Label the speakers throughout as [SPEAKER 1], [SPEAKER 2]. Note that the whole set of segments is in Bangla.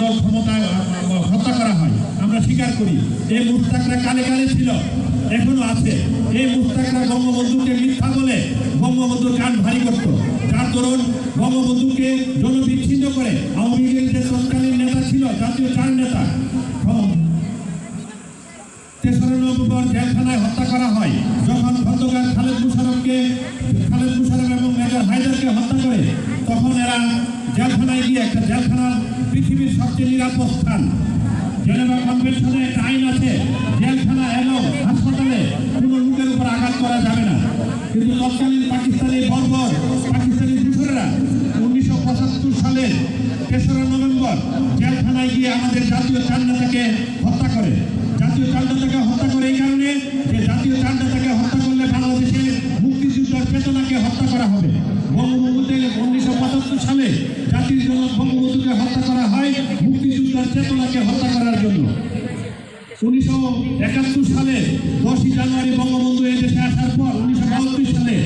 [SPEAKER 1] দল ক্ষমতায় হত্যা করা হয়। আমরা স্বীকার করি, এই মুস্তাকরা কালে কালে ছিল, এখনও আছে। এই মুস্তাকরা বঙ্গবন্ধুকে মিথ্যা বলে বঙ্গবন্ধুর কান ভারী করত। যার দরুন বঙ্গবন্ধুকে জনবিচ্ছিন্ন করে আওয়ামী লীগের যে তৎকালীন নেতা ছিল, জাতীয় চার নেতা তেসরা নভেম্বর জেলখানায় হত্যা করা হয়। যখন খন্দকার খালেদ মুশারফকে খালেদ মুশারফ এবং মেজর হায়দারকে হত্যা করে তখন এরা জেলখানায় গিয়ে একটা জেলখানা পৃথিবীর সবচেয়ে নিরাপদ স্থান। জেনেভা কনভেনশনে একটা আইন আছে, জেলখানা এবং হাসপাতালে কোনো লোকের উপর আঘাত করা যাবে না। কিন্তু তৎকালীন পাকিস্তানি বর্বর পাকিস্তানি দূষণেরা উনিশশো পঁচাত্তর সালের তেসরা নভেম্বর জেলখানায় গিয়ে আমাদের জাতীয় নেতাকে হত্যা করে। জাতীয় চার হত্যা হত্যা করা হবে। বঙ্গবন্ধুতে উনিশশো পঁচাত্তর সালে জাতির জনক বঙ্গবন্ধুকে হত্যা করা হয়, মুক্তিযুদ্ধের চেতনাকে হত্যা করার জন্য। উনিশশো একাত্তর সালে দশই জানুয়ারি বঙ্গবন্ধু এই দেশে আসার পর, উনিশশো বাহাত্তর সালে,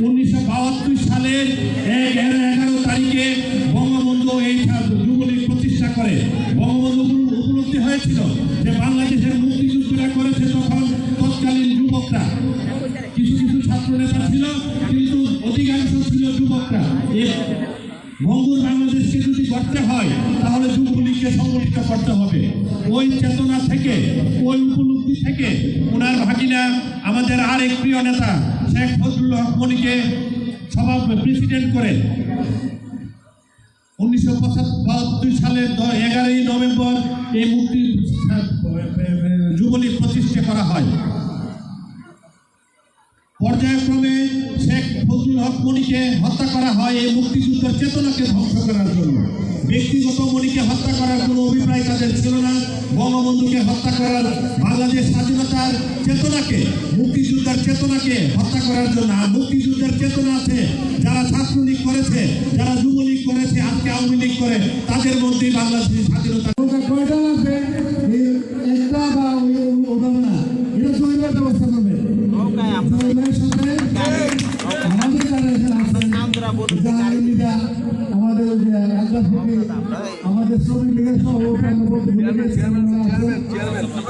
[SPEAKER 1] উনিশশো বাহাত্তর সালের এক এগারো এগারো তারিখে বঙ্গবন্ধু এই যুবলীগ প্রতিষ্ঠা করে। বঙ্গবন্ধু উপ- উপলব্ধি হয়েছিল যে বাংলাদেশের মুক্তিযুদ্ধরা করেছে তখন তৎকালীন যুবকরা। কিছু কিছু ছাত্র নেতা ছিল অধিকাংশ ছিল যুবকরা বাংলাদেশকে যদি করতে হয়, তাহলে যুবলীগকে সংগঠিত করতে হবে। ওই চেতনা থেকে, ওই উপলব্ধি থেকে ওনার ভাগিনা আমাদের আরেক প্রিয় নেতা, শেখ সভা প্রেসিডেন্ট করে উনিশশো বাহাত্তর সালের এগারোই নভেম্বর এই মুক্তি যুবলীগ প্রতিষ্ঠা করা হয়। পর্যায়ক্রমে হক হত্যা করা হয় এই মুক্তিযুদ্ধের চেতনাকে ধ্বংস করার জন্য। ব্যক্তিগত মনিকে হত্যা করার কোনো অভিপ্রায় তাদের ছিল না। বঙ্গবন্ধুকে হত্যা করার বাংলাদেশ স্বাধীনতার চেতনাকে, মুক্তিযুদ্ধের চেতনাকে হত্যা করার জন্য। আর মুক্তিযুদ্ধের চেতনা আছে, যারা ছাত্রলীগ করেছে, যারা যুবলীগ করেছে, আজকে আওয়ামী লীগ করে, তাদের মধ্যেই বাংলাদেশের স্বাধীনতা।
[SPEAKER 2] হয়তো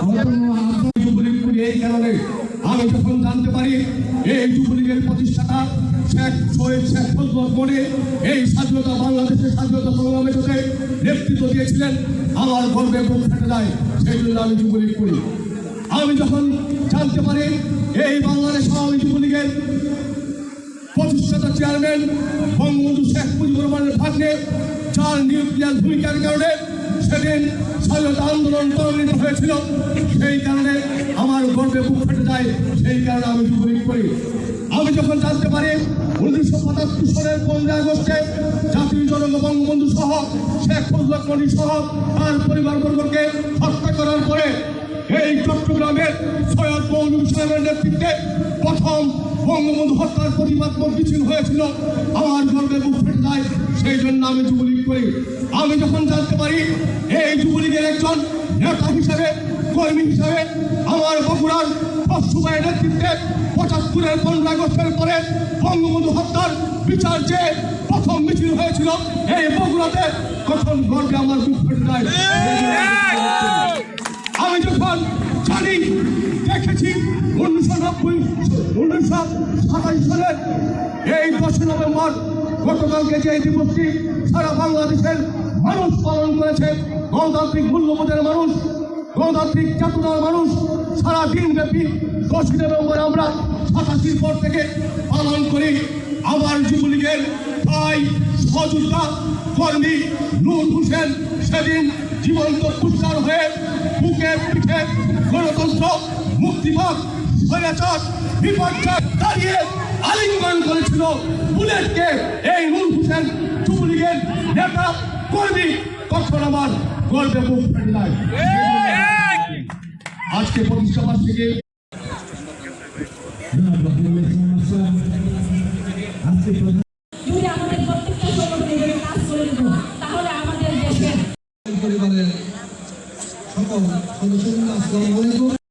[SPEAKER 2] আপনার
[SPEAKER 3] যুবলীগ করি এই কারণে আমি যখন জানতে পারি এই যুবলীগের প্রতিষ্ঠাতা শেখ শহীদ শেখ ফজল করে এই স্বাধীনতা বাংলাদেশের স্বাধীনতা সংগ্রামে সাথে নেতৃত্ব দিয়েছিলেন আমার গর্বে বুক ফেটে আমি যুবলীগ আমি যখন জানতে পারি এই বাংলাদেশ আওয়ামী যুবলীগের চেয়ারম্যান বঙ্গবন্ধু শেখ মুজিবুর রহমানের ভাগ্নে যার নিউক্লিয়ার ভূমিকার কারণে সেদিন স্বাধীনতা আন্দোলন ত্বরান্বিত হয়েছিল। সেই কারণে আমার গর্বে বুক ফেটে যায়, সেই কারণে আমি যুবলীগ করি। আমি যখন জানতে পারি, উনিশশো পঁচাত্তর সালের পনেরোই আগস্টে জাতীয় জনক বঙ্গবন্ধু সহ, শেখ ফজলুল মনি সহ তার পরিবারবর্গকে হত্যা করার পরে এই চট্টগ্রামের সৈয়দ মৌলুম সাহেবের নেতৃত্বে প্রথম বঙ্গবন্ধু হত্যার প্রতিবাদ মিছিল হয়েছিল। আমার গর্বে বুক ফেটে যায়, সেই জন্য আমি যুবলীগ করি। আমি যখন জানতে পারি এই যুবলীগের একজন নেতা হিসেবে, কর্মী হিসেবে আমার বগুড়ার পশ্চিমের নেতৃত্বে পঁচাত্তরের পনেরো আগস্টের পরে বঙ্গবন্ধু হত্যার বিচার যে প্রথম মিছিল হয়েছিল, এই বগুড়াতে তখন গর্বে আমার বুক ফেটে যায়। জানি দেখেছি উনিশশো নব্বই, উনিশশো সাতাশ সালের এই দশই নভেম্বর গতকালকে যে দিবসটি সারা বাংলাদেশের মানুষ পালন করেছে, গণতান্ত্রিক মূল্যবোধের মানুষ, গণতান্ত্রিক চেতনার মানুষ, সারা দিন ব্যাপী দশই নভেম্বর আমরা সাতাশির পর থেকে পালন করি। আমার যুবলীগের ভাই সহযোদ্ধা কর্মী নূর হোসেন, সেদিন জীবন্ত পুরস্কার হয়ে বুকে পিঠে গণতন্ত্র, মুক্তিবাদ, স্বৈরাচার, বিপর্যয় দাঁড়িয়ে আলিঙ্গন করেছিল বুলেটকে। এই নূর হোসেন যুবলীগের নেতা, কর্মী তখন আমার গর্বে বুক ফেটে যায় আজকে প্রতিষ্ঠা থেকে
[SPEAKER 2] আজকে Khususnya.